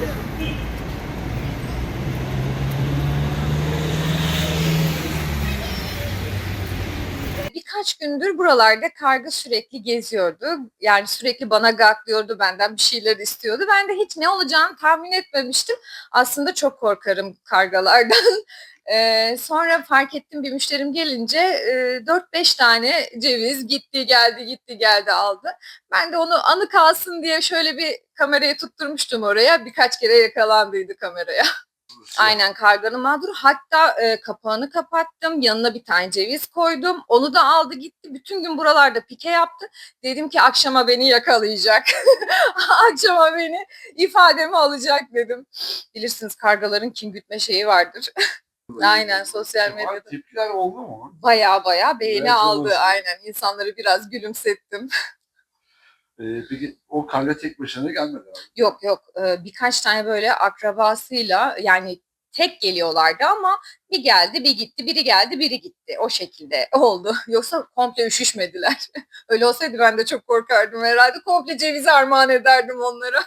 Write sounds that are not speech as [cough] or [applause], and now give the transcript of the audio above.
Yeah. Birkaç gündür buralarda karga sürekli geziyordu. Yani sürekli bana gaklıyordu, benden bir şeyler istiyordu. Ben de hiç ne olacağını tahmin etmemiştim. Aslında çok korkarım kargalardan. [laughs] Ee, sonra fark ettim bir müşterim gelince e, 4-5 tane ceviz gitti geldi gitti geldi aldı. Ben de onu anı kalsın diye şöyle bir kamerayı tutturmuştum oraya. Birkaç kere yakalandıydı kameraya. [laughs] Aynen karganın mağduru. Hatta e, kapağını kapattım. Yanına bir tane ceviz koydum. Onu da aldı gitti. Bütün gün buralarda pike yaptı. Dedim ki akşama beni yakalayacak. [laughs] akşama beni ifademi alacak dedim. Bilirsiniz kargaların kin gütme şeyi vardır. Aynen sosyal medyada. Tepkiler oldu mu? Baya baya beğeni aldı. olsun. Aynen insanları biraz gülümsettim. Ee, o karga tek başına gelmedi abi. Yok yok e, birkaç tane böyle akrabasıyla yani tek geliyorlardı ama bir geldi bir gitti biri geldi biri gitti o şekilde [laughs] oldu. Yoksa komple üşüşmediler. [laughs] Öyle olsaydı ben de çok korkardım herhalde komple ceviz armağan ederdim onlara.